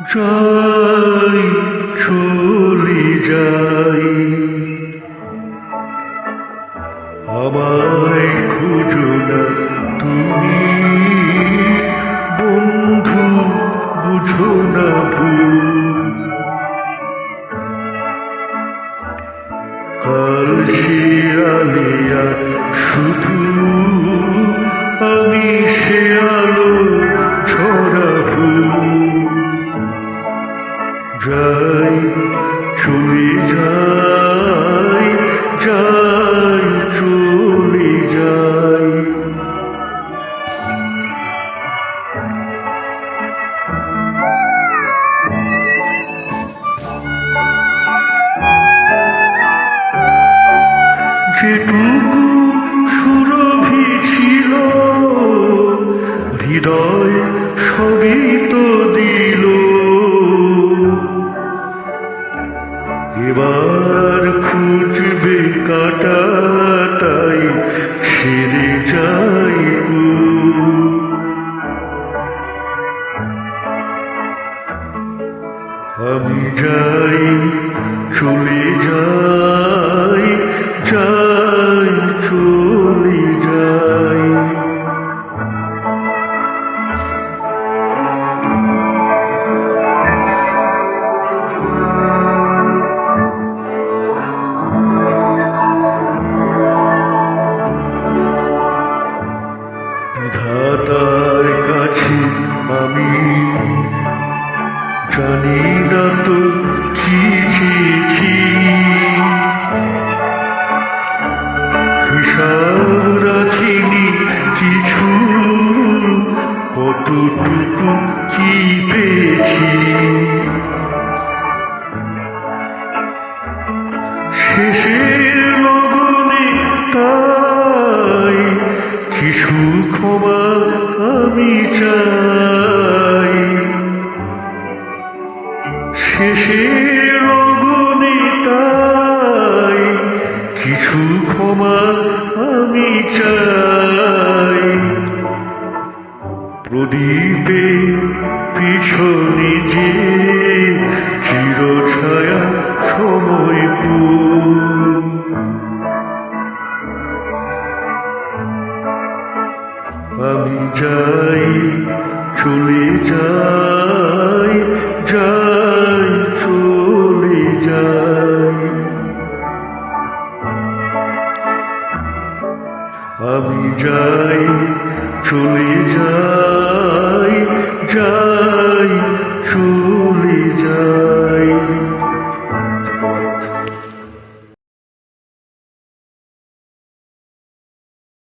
যাই, চলে যাই। আমায় খুঁজো না তুমি। বন্ধু, বুঝো না ভুল। কাল শিয়ালিয়া শুধু আমি সে যাই চলে যাই যাই চলে যাই। যেটুকু সুরভি ছিল হৃদয় সবই এবার খুঁজবে কাটা তাই ছেড়ে যাই আমি যাই চলে যাই। জানি না তো কি চেয়েছি হিসাব রাখিনি কিছু, কতটুকু কি পেয়েছি। শেষের লগনে তাই কিছু ক্ষমা আমি চাই। শেষের লগনে তাই কিছু ক্ষমা আমি চাই। প্রদীপে পিছনে যে চিরছায়া সময় আমি যাই, চলে যাই আমি যাই চলে যাই।